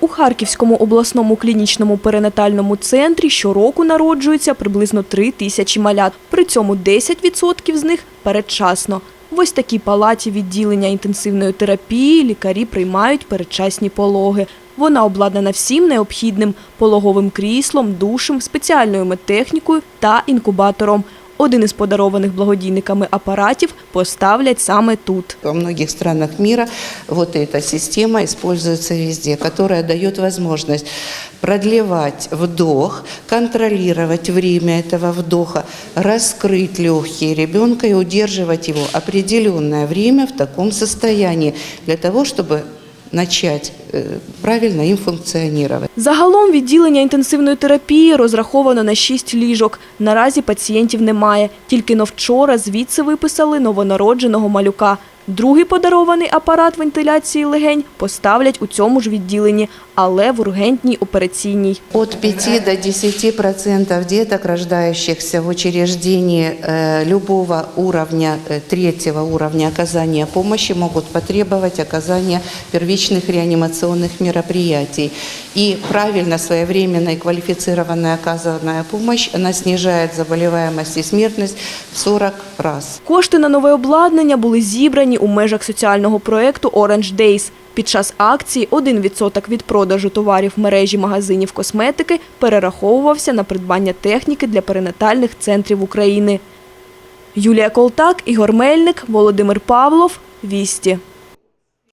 У Харківському обласному клінічному перинатальному центрі щороку народжується приблизно 3 тисячі малят. При цьому 10% з них передчасно. В ось такій палаті відділення інтенсивної терапії лікарі приймають передчасні пологи. Вона обладнана всім необхідним – пологовим кріслом, душем, спеціальною медтехнікою та інкубатором. Один із подарованих благодійниками апаратів поставлять саме тут. Во многих странах мира вот эта система используется везде, которая дает возможность продлевать вдох, контролировать время этого вдоха, раскрыть легкие ребенка и удерживать его определенное время в таком состоянии для того, чтобы начать э, правильно їм функціонувати. Загалом відділення інтенсивної терапії розраховано на 6 ліжок. Наразі пацієнтів немає. Тільки но вчора звідси виписали новонародженого малюка. Другий подарований апарат вентиляції легень поставлять у цьому ж відділенні, але в ургентній операційній. От 5 до 10 процентов деток, рождающихся в учреждении э, любого уровня, э, третьего уровня оказания помощи, могут потребовать оказания первичных реанимационных мероприятий. И правильно, своевременная и квалифицированная оказанная помощь, она снижает заболеваемость и смертность в 40 раз. Кошти на нове обладнання були зібрані у межах соціального проєкту Orange Days. Під час акції 1% від продажу товарів в мережі магазинів косметики перераховувався на придбання техніки для перинатальних центрів України. Юлія Колтак, Ігор Мельник, Володимир Павлов. Вісті.